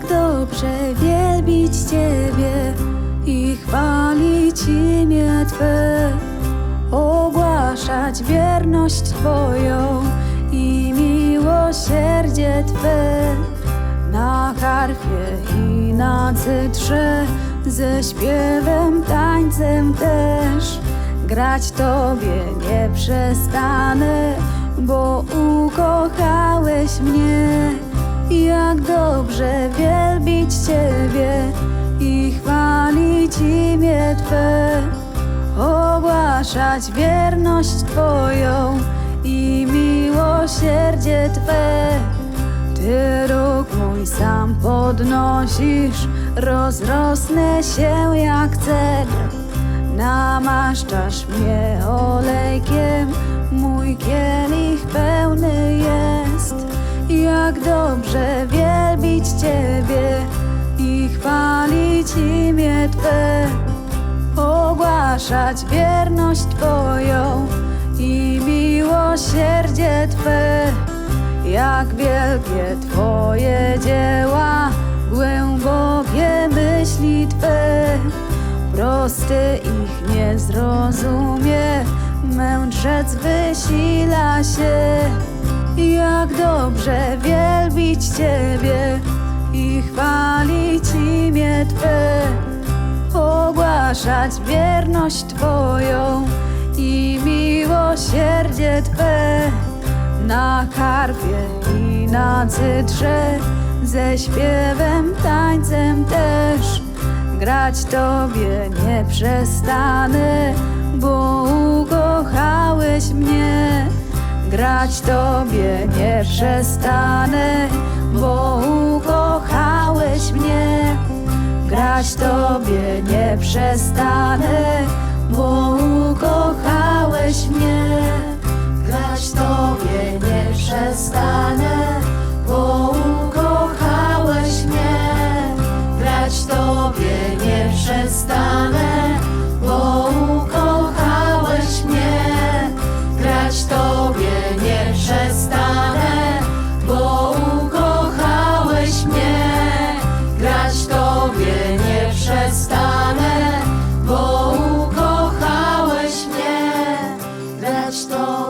dobrze wielbić Ciebie i chwalić imię Twe, ogłaszać wierność Twoją i miłosierdzie Twe na harfie i na cytrze, ze śpiewem, tańcem też. Grać Tobie nie przestanę, bo ukochałeś mnie. Jak dobrze wielbić Ciebie i chwalić imię Twe, ogłaszać wierność Twoją i miłosierdzie Twe. Ty róg mój sam podnosisz, rozrosnę się jak cedr. Namaszczasz mnie olejkiem, mój kielich pełny jest. Jak dobrze wielbić Ciebie chwalić imię Twe, ogłaszać wierność Twoją i miłosierdzie Twe. Jak wielkie Twoje dzieła, głębokie myśli Twe, prosty ich nie zrozumie, mędrzec wysila się. Jak dobrze wielbić Ciebie wierność Twoją i miłosierdzie Twe na harfie i na cytrze, ze śpiewem, tańcem też. Grać Tobie nie przestanę, bo ukochałeś mnie. Grać Tobie nie przestanę, nie przestanę, bo ukochałeś mnie. Grać Tobie nie przestanę.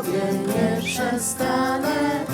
tobie nie przestanę.